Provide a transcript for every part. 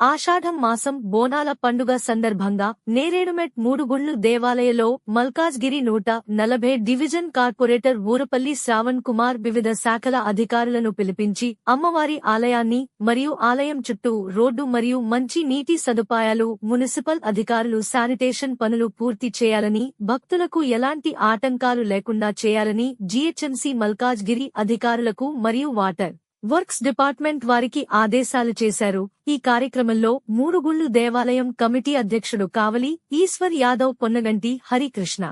ఆషాఢం మాసం బోనాల పండుగ సందర్భంగా నేరేడుమెట్ మూడుగుండ్లు దేవాలయలో మల్కాజ్గిరి నూట నలభై డివిజన్ కార్పొరేటర్ ఊరపల్లి శ్రావణ్ కుమార్ వివిధ శాఖల అధికారులను పిలిపించి అమ్మవారి ఆలయాన్ని మరియు ఆలయం చుట్టూ రోడ్డు మరియు మంచి నీటి సదుపాయాలు మున్సిపల్ అధికారులు శానిటేషన్ పనులు పూర్తి చేయాలని భక్తులకు ఎలాంటి ఆటంకాలు లేకుండా చేయాలని జీహెచ్ఎంసీ మల్కాజ్గిరి అధికారులకు మరియు వాటర్ వర్క్స్ డిపార్ట్మెంట్ వారికి ఆదేశాలు చేశారు. ఈ కార్యక్రమంలో మూడుగుళ్ళు దేవాలయం కమిటీ అధ్యక్షుడు కావలి ఈశ్వర్ యాదవ్ పొన్నగంటి హరికృష్ణ.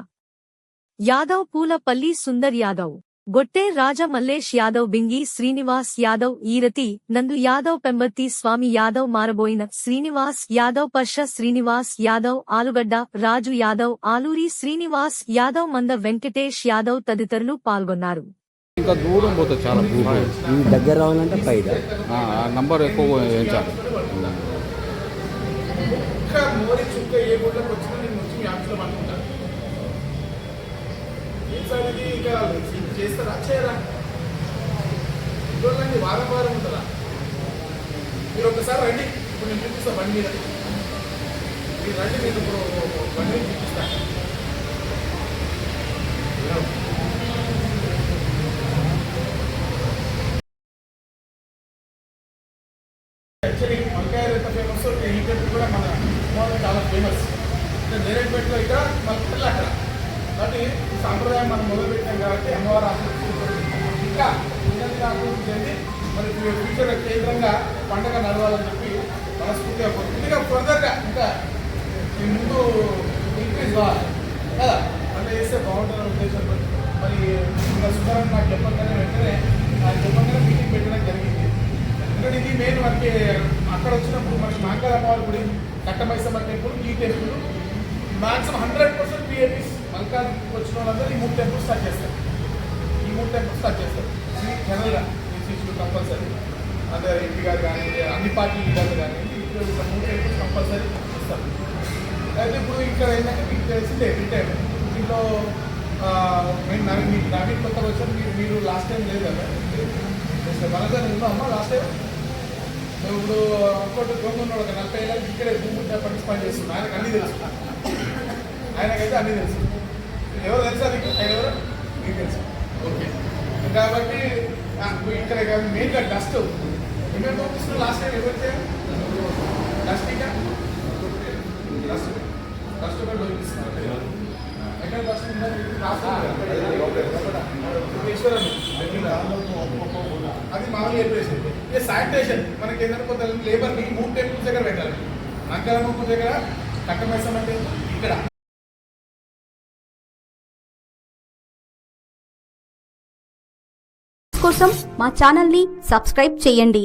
యాదవ్ పూలపల్లి సుందర్ యాదవ్. గొట్టే రాజ మల్లేష్ యాదవ్ బింగి శ్రీనివాస్ యాదవ్ ఈరతి నందు యాదవ్ పెంబర్తి స్వామి యాదవ్ మారబోయిన శ్రీనివాస్ యాదవ్ పర్ష శ్రీనివాస్ యాదవ్ ఆలుగడ్డ రాజు యాదవ్ ఆలూరి శ్రీనివాస్ యాదవ్ మంద వెంకటేష్ యాదవ్ తదితరులు పాల్గొన్నారు. ఇంకా దూరం పోతుంది చాలా భూమి ఈ దగ్గర రావాలంటే పైద? నంబర్ ఎక్కువ వేయించాలి. ఇంకా మోరి చేస్తారా చేయరా వారం వారం ఉంటుందా ఒకసారి రండి ఇప్పుడు నేను చూపిస్తా బండి మీద మీరు రండి నేను ఇప్పుడు బండి చూపిస్తాను ఫేమస్ కూడా మన ఉప్మాలో చాలా ఫేమస్ అంటే నేరేడుపేటలో ఇక్కడ మన పిల్లలు అక్కడ. కాబట్టి ఈ సాంప్రదాయం మనం మొదలుపెట్టాం కాబట్టి అమ్మవారు ఇంకా ఉన్నతిగా అభివృద్ధి చెంది మరి ఫ్యూచర్ కేంద్రంగా పండగ నడవాలని చెప్పి మనస్ఫూర్తిగా కొద్దిగా ఫర్దర్గా ఇంకా ఈ ముందు ఇంక్రీజ్ కావాలి కదా? పండుగ చేస్తే బాగుంటుందనే ఉద్దేశంతో మరి ఇంకా సుధారణ నాకు చెప్పగానే వెంటనే నాకు చెప్పగానే మీటింగ్ పెట్టడం జరిగింది. ఎందుకంటే ఇది మెయిన్ మనకి వచ్చినప్పుడు గుడి కట్టమైసమ్మ టెంపుల్ ఈ టెంపుల్. మాక్సిమం హండ్రెడ్ పర్సెంట్ పిఎపీస్ మల్కాజ్కి వచ్చిన వాళ్ళందరూ ఈ మూడు టెంపుల్స్ స్టార్ట్ చేస్తారు. ఈ మూడు టెంపుల్స్ స్టార్ట్ చేస్తారు. ఇది జనరల్గా శిష్యులు కంపల్సరీ. అదే ఎంపీ గారు కానీ అన్ని పార్టీ లీడర్లు కానీ ఇప్పుడు మూడు టెంపుల్స్ కంపల్సరీ ఇస్తారు. అయితే ఇప్పుడు ఇక్కడ ఏంటంటే మీకు తెలిసిందే టైం దీంట్లో మేము నవీన్ మీకు నవీన్ కొత్త వచ్చారు మీరు మీరు లాస్ట్ టైం లేదు కదా? మనగా నేను అమ్మ? లాస్ట్ టైం ఇప్పుడు ఇంకోటి దొంగ ఉన్నాడు ఒక నలభై ఏళ్ళకి ఇక్కడే భూమి పార్టిసిపేట్ చేస్తున్నాడు. ఆయనకు అన్నీ తెలుసు. ఆయనకైతే అన్నీ తెలుసు. ఎవరు తెలుసా నీకు? ఆయన ఎవరు? మీకు తెలుసు. ఓకే. కాబట్టి ఇక్కడ కాదు మెయిన్గా డస్ట్ ఏమేమి పంపిస్తున్నావు లాస్ట్ టైం ఎవరైతే డస్ట్ ఇంకా? డస్ట్ డస్ట్ కూడా పంపిస్తున్నారు ఎక్కడ డస్ట్ ఈశ్వరం అది మామూలు చెప్పేసి ఇక శానిటేషన్ మనకి ఏంటంటే కొంత లేబర్ని మూడు టెంపుల్స్ దగ్గర పెట్టాలి. నంకల అంకలమ్మ దగ్గర కట్టమైసమ్మ టెంపుల్ ఇక్కడ. కోసం మా ఛానల్ని సబ్స్క్రైబ్ చేయండి.